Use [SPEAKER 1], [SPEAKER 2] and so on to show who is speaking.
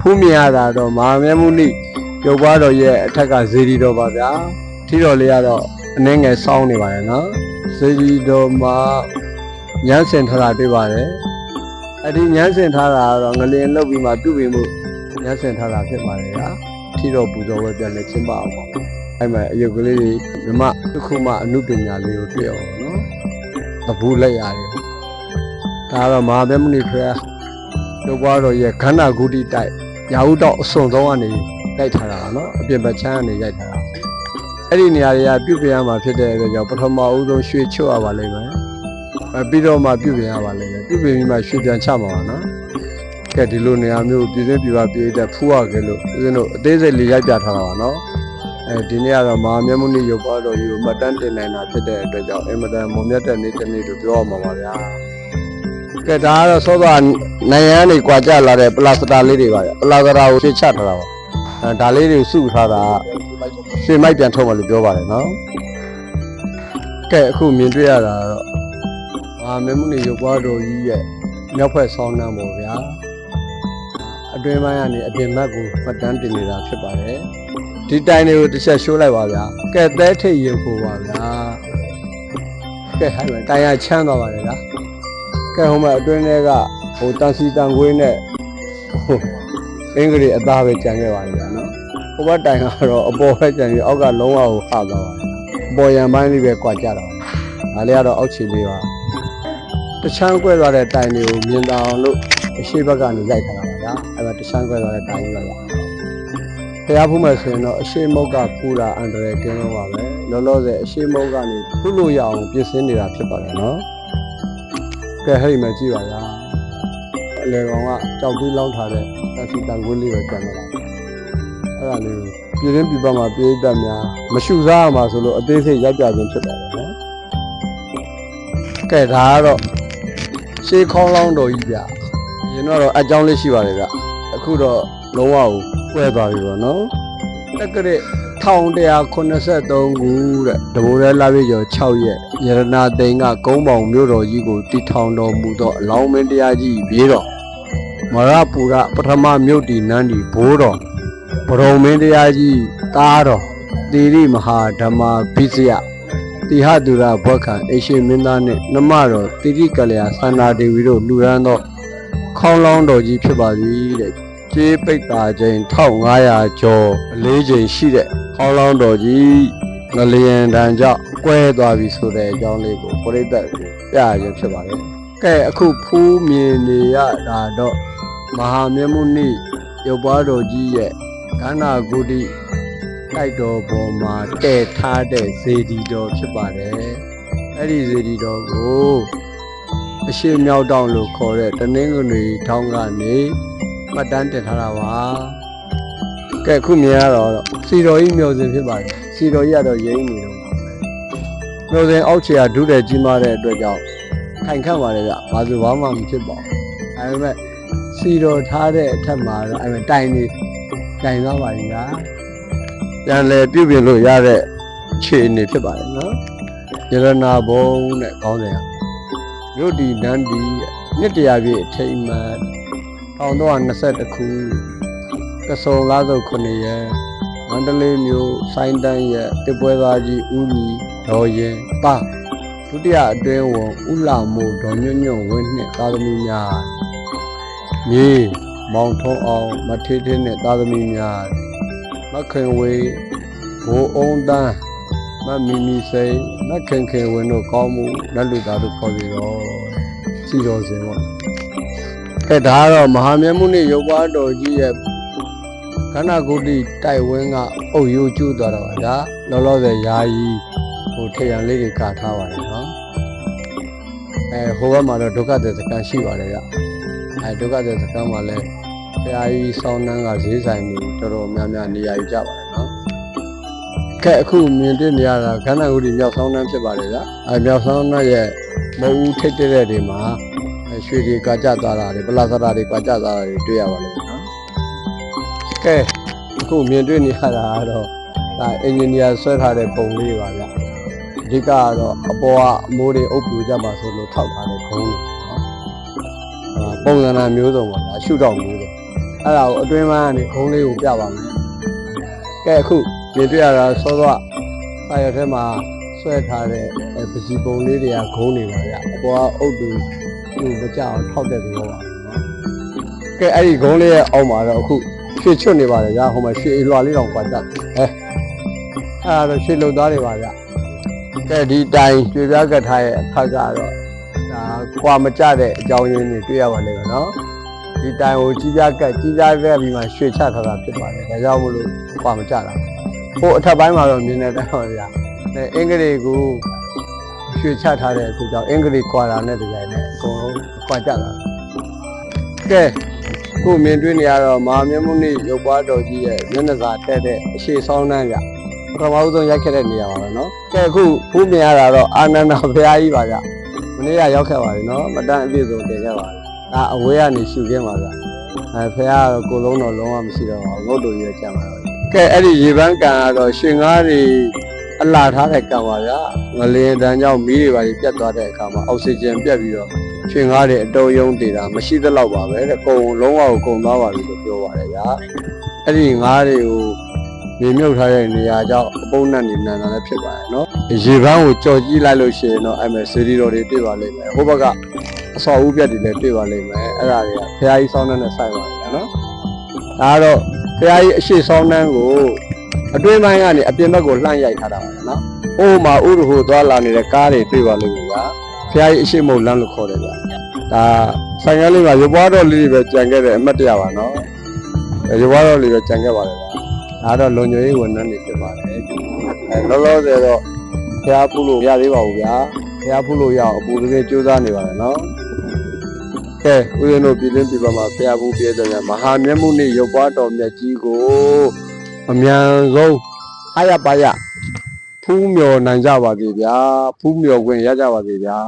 [SPEAKER 1] ဖူးမြင်ရတာတော့မဟာမြတ်မုနိရုပ်ပွားတော်ရဲ့အထက်ကဇေဒီတော်ပါဗျာထီတော်လေးကတော့အနှင်းငယ်စောင်းနေပါတယ်နော်ဇေဒီတော်မှာညမ်းစင်ထားတာတွေ့ပါတယ်အဲ့ဒီညမ်းစင်ထားတာကတော့ငလင်လုတ်ပြီးမှပြုပြင်မှုညမ်းစင်ထားတာဖြစ်ပါတယ်ဗျာထီတော်ပူဇော်ဝဲပြန်လဲကျင်းပအောင်ပါအဲ့မှာအယုတ်ကလေးတွေမြမတစ်ခုမှအမှုပညာလေးကိုတွေ့အောင်နော်သဘူးလက်ရတယ်ဒါကတော့မဟာမြတ်မုနိဖရာရုပ်ပွားတော်ရဲ့ခန္ဓာဂုတိတိုက် ညာဦးတော့အစွန်ဆုံးကနေရိုက်ထားတာနော်အပြင်ဘက်ချမ်းကနေရိုက်ထားတာအဲ့ဒီနေရာတွေကပြုပြင်ရမှာဖြစ်တဲ့အတွက်ကြောင့်ပထမအဦးဆုံးရွှေချွတ်ရပါလိမ့်မယ်ပြီးတော့မှပြုပြင်ရပါလိမ့်မယ်ပြုပြင်ပြီးမှရွှေပြန်ချမှာပါနော်ကဲဒီလိုနေရာမျိုးပြည်စင်းပြည်ပပြည်တဲ့ဖူးရခဲ့လို့ဦးဇင်းတို့အသေးစိတ်လေးရိုက်ပြထားတာပါနော်အဲဒီနေ့ကတော့မဟာမြတ်မုနိရုပ်ပေါ်တော်ကြီးကိုမှတ်တမ်းတင်နိုင်တာဖြစ်တဲ့အတွက်ကြောင့်အင်မတန်မုံမြတ်တဲ့နေ့တစ်နေ့လို့ပြောရမှာပါဗျာ ကဲဒါကတော့စောစောနိုင်ရန်နေကြွာကြလာတဲ့ပလာစတာလေးတွေပါဗျပလာစတာကိုဖြည့်ချထားတာပါအဲဒါလေးတွေစုထားတာရွှေမိုက်ပြန်ထုတ်မှလို့ပြောပါတယ်နော်ကဲအခုမြင်တွေ့ရတာကတော့အာမေမုန်ရုပ်ပွားတော်ကြီးရဲ့မြောက်ဖက်ဆောင်းနှမ်းပေါ့ဗျာအတွင်းပိုင်းကနေအပြင်ဘက်ကိုပတ်တန်းတင်နေတာဖြစ်ပါတယ်ဒီတိုင်တွေကိုတစ်ချက်ရှိုးလိုက်ပါဗျာကဲသဲထိတ်ရုပ်ကိုပါဗျာကဲဟဲ့မယ်တိုင်ရချမ်းသွားပါလေလား ကဲဟိုမှာအတွင်းထဲကဟိုတန်စီတန်ခွေးနဲ့ဟိုအင်္ဂလိပ်အသားပဲကြံခဲ့ပါလိမ့်မယ်နော်ဟိုဘက်တိုင်ကတော့အပေါ်ပဲကြံပြီးအောက်ကလုံးဝကိုဟသွားပါတယ်အပေါ်ရံပိုင်းလေးပဲကွာကြတော့ဒါလေးကတော့အောက်ခြေလေးပါတချမ်းကွဲသွားတဲ့တိုင်တွေကိုမြင်တောင်လို့အရှိဘက်ကနေရိုက်ထားတာပါဗျာအဲ့ဒါတချမ်းကွဲသွားတဲ့တိုင်လေးပါဖျားဖူးမယ်ဆိုရင်တော့အရှိမုတ်ကဖူးတာအန္တရာယ်ကင်းလို့ပါပဲလောလောဆယ်အရှိမုတ်ကနေဖူးလို့ရအောင်ပြင်ဆင်နေတာဖြစ်ပါတယ်နော် ကဲဟဲ့မယ်ကြည့်ပါဗျာအလေကောင်ကကြောက်ပြီးလောင်းထားတဲ့တက်စီတန်ခွေးလေးပဲကြံတော့တာအဲ့ဒါလေးကိုပြည်ရင်းပြည်ပမှာပြေးတတ်များမရှုစားရမှာဆိုလို့အသေးစိတ်ရိုက်ပြခြင်းဖြစ်ပါတယ်နော်ကဲဒါကတော့ရှေးခေါင်းလောင်းတော်ကြီးဗျရင်တော့အကြောင်းလေးရှိပါတယ်ဗျအခုတော့လုံးဝကိုကွဲသွားပြီပေါ့နော် တက်ကရက်1183ခုတဲ့တဘိုးရဲလာပြီကျော်6ရက်ရတနာသိန်းကကုန်းပေါင်မြို့တော်ကြီးကိုတည်ထောင်တော်မူသောအလောင်းမင်းတရားကြီးပြေတော်မရပူရပထမမြို့တီနန်းတီဘိုးတော်ဘရုံမင်းတရားကြီးသားတော်တိရိမဟာဓမ္မာဘိစယတိဟတုရဘွက်ခံအရှင်မင်းသားနှင့်နမတော်တိရိကလျာသန္တာဒေဝီတို့လူရန်သောခေါင်းလောင်းတော်ကြီးဖြစ်ပါသည်တဲ့ ကျေးပိတ်တာချိန်1500ကျော်အလေးချိန်ရှိတဲ့ဟောင်းလောင်းတော်ကြီးငလျင်တန်ကြောင့်ကွဲသွားပြီဆိုတဲ့အကြောင်းလေးကိုပရိသတ်ကိုပြရခြင်းဖြစ်ပါတယ်။ကဲအခုဖူးမြင်နေရတာတော့မဟာမြတ်မုနိရုပ်ပွားတော်ကြီးရဲ့ကန္နာဂုတိတိုက်တော်ပေါ်မှာတည်ထားတဲ့ဇေဒီတော်ဖြစ်ပါတယ်။အဲ့ဒီဇေဒီတော်ကိုအရှိမြောက်တောင်လို့ခေါ်တဲ့တနင်္ဂနွေထောင်းကနေ မှတ်တမ်းတင်ထားတာပါကဲအခုမြင်ရတော့စီတော်ကြီးမျိုးစင်ဖြစ်ပါတယ်စီတော်ကြီးကတော့ရိမ့်နေတော့မျိုးစင်အောက်ခြေကဒုတဲ့ကြီးမားတဲ့အတွက်ကြောင့်ခိုင်ခန့်ပါတယ်ဗျဘာလို့ဘာမှမဖြစ်ပါဘူးအဲဒါပေမဲ့စီတော်ထားတဲ့အထက်မှာတော့အဲဒါတိုင်နေတိုင်သွားပါပြီညာပြန်လဲပြုတ်ပြင်လို့ရတဲ့ခြေအနေဖြစ်ပါတယ်နော်ရတနာဘုံနဲ့ကောင်းတယ်မြို့ဒီနန်းဒီနှစ်တရာပြည့်အထိမ်းအမှတ် 1321ခုကစုံလားစုပ်9ရက်မန္တလေးမြို့စိုင်းတန်းရဲ့တစ်ပွဲသားကြီးဦးညီဒေါ်ရင်ပဒုတိယအတွင်းဝန်ဦးလာမို့ဒေါ်ညွန့်ညွန့်ဝင်းနှင့်သာသမီများမြေမောင်ထုံးအောင်မထေးထေးနှင့်သာသမီများမခင်ဝေဘိုးအောင်တန်းမမီမီစိန်မခင်ခင်ဝင်းတို့ကောင်းမှုလက်လူသားတို့ခေါ်ပြီးတော့စီတော်စင်ပေါ့ ကဲဒါကတော့မဟာမြတ်မုနိရုပ်ပွားတော်ကြီးရဲ့ခန္ဓာကိုယ်တိတိုက်ဝင်းကအုပ်ရိုးကျူးသွားတော့ဗျာလောလောဆယ်ယာယီဟိုထရံလေးတွေကာထားပါတယ်နော်အဲဟိုဘက်မှာတော့ဒုက္ခတဲ့စကန်ရှိပါတယ်ဗျအဲဒုက္ခတဲ့စကန်မှာလည်းဘုရားကြီးဆောင်းနှန်းကဈေးဆိုင်မျိုးတော်တော်များများနေရာယူကြပါတယ်နော်ကဲအခုမြင်တွေ့နေရတာခန္ဓာကိုယ်တိမြောက်ဆောင်းနှန်းဖြစ်ပါတယ်ဗျအဲမြောက်ဆောင်းနှန်းရဲ့မဟုတ်ဦးထိတ်တဲ့တွေမှာအဲ ရွှေတွေကကြသွားတာတွေပလာစတာတွေကကြသွားတာတွေတွေ့ရပါလိမ့်မယ်နော်ကဲအခုမြင်တွေ့နေရတာကတော့ဒါအင်ဂျင်နီယာဆွဲထားတဲ့ပုံလေးပါဗျအဓိကကတော့အပေါ်ကအမိုးတွေအုပ်ပြူကြပါဆိုလို့ထောက်ထားတဲ့ခုံးလို့နော်အာပုံစံနာမျိုးစုံပါလားရှုတော့မျိုးစုံအဲ့ဒါကိုအတွင်းပိုင်းကနေခုံးလေးကိုပြပါမယ်ကဲအခုမြင်တွေ့ရတာစောစောစာရွက်ထဲမှာဆွဲထားတဲ့အဲပစီပုံလေးတွေကဂုံးနေပါဗျအပေါ်ကအုတ်တူ သူ့မကြအောင်ထောက်တဲ့သဘောပါနော်ကဲအဲ့ဒီဂုံးလေးရဲ့အောက်မှာတော့အခုရွှေချွတ်နေပါတယ်ဗျာဟိုမှာရွှေအလွာလေးတောင်ပတ်တတ်အဲအဲ့ဒါတော့ရွှေလုံသားတွေပါဗျကဲဒီတိုင်ရွှေပြားကတ်ထားရဲ့အဖက်ကတော့ဒါကွာမကြတဲ့အကြောင်းရင်းတွေတွေ့ရပါလိမ့်မယ်နော်ဒီတိုင်ကိုကြီးပြားကက်ကြီးပြားကက်ပြီးမှရွှေချထားတာဖြစ်ပါတယ်ဒါကြောင့်မလို့ပါမကြတာဟိုအထက်ပိုင်းမှာတော့မြင်နေတဲ့တော့ဗျာအဲအင်္ဂလိပ်ကို ရွှေချထားတဲ့အခုကြောင့်အင်္ဂလိပ်ကွာတာနဲ့ဒီဇိုင်းနဲ့အကုန်လုံးကွာကြတာကဲခုမြင်တွေ့နေရတော့မဟာမြတ်မုနိရုပ်ပွားတော်ကြီးရဲ့မျက်နှာစာတက်တဲ့အရှိဆောင်နှမ်းဗျပထမဦးဆုံးရိုက်ခဲ့တဲ့နေရာပါပဲเนาะကဲအခုဖူးမြင်ရတာတော့အာနန္ဒဘုရားကြီးပါဗျမနေ့ကရောက်ခဲ့ပါပြီเนาะမတန်အပြည့်စုံတင်ခဲ့ပါပြီ ဒါအဝေးကနေရှုခင်းပါဗျအဲဖះကတော့ကိုလုံးတော့လုံးဝမရှိတော့ပါဘူးငုတ်တူရွေးကြမှာတော့ကဲအဲ့ဒီရေပန်းကန်ကတော့ရှင်ငါးတွေအလှထားတဲ့ကန်ပါဗျ ငလင်းတန်းကြောင့်မီးတွေပါပြတ်သွားတဲ့အခါမှာအောက်ဆီဂျင်ပြတ်ပြီးတော့ရှင်ငါးတွေအတုံးယုံတည်တာမရှိသလောက်ပါပဲတဲ့ကုံလုံးဝကိုကုံသွားပါပြီလို့ပြောပါတယ်ဗျအဲ့ဒီငါးတွေကိုမြေမြုပ်ထားတဲ့နေရာကြောင့်အပုံနဲ့နေနန်တာလည်းဖြစ်ပါတယ်နော်ရေပန်းကိုကြော်ကြည့်လိုက်လို့ရှိရင်တော့အဲ့မဲ့စီရီတော်တွေတွေ့ပါလိမ့်မယ်ဟိုဘက်ကအစော်ဦးပြတ်တွေလည်းတွေ့ပါလိမ့်မယ်အဲ့ဒါတွေကဖះကြီးဆောင်းနှန်းနဲ့ဆိုင်ပါတယ်နော်ဒါကတော့ဖះကြီးအရှိဆောင်းနှန်းကိုအတွင်းပိုင်းကနေအပြင်ဘက်ကိုလှမ်းရိုက်ထားတာပါနော် ဟိုမှာဥရဟိုသွားလာနေတဲ့ကားတွေတွေ့ပါလိမ့်မယ်ဗျာဖះကြီးအရှိမုတ်လမ်းလို့ခေါ်တယ်ဗျာဒါဆိုင်ကလေးမှာရပွားတော်လေးတွေပဲကြံခဲ့တဲ့အမှတ်တရပါနော်ရပွားတော်လေးပဲကြံခဲ့ပါတယ်ဗျာဒါတော့လုံညွေရေးဝန်ထမ်းတွေဖြစ်ပါတယ်အဲလောလောဆယ်တော့ဖះပုလို့မရသေးပါဘူးဗျာဖះပုလို့ရအောင်အပူလေးစူးစမ်းနေပါတယ်နော်ကဲဦးဇင်းတို့ပြည်တွင်းပြည်ပမှာဖျားဘူးပြည့်တဲ့ညမဟာမျက်မှုနေ့ရုပ်ပွားတော်မြတ်ကြီးကိုအမြန်ဆုံးအားရပါရ ဖူးမြော်နိုင်ကြပါစေဗျာဖူးမြော်ခွင့်ရကြပါစေဗျာ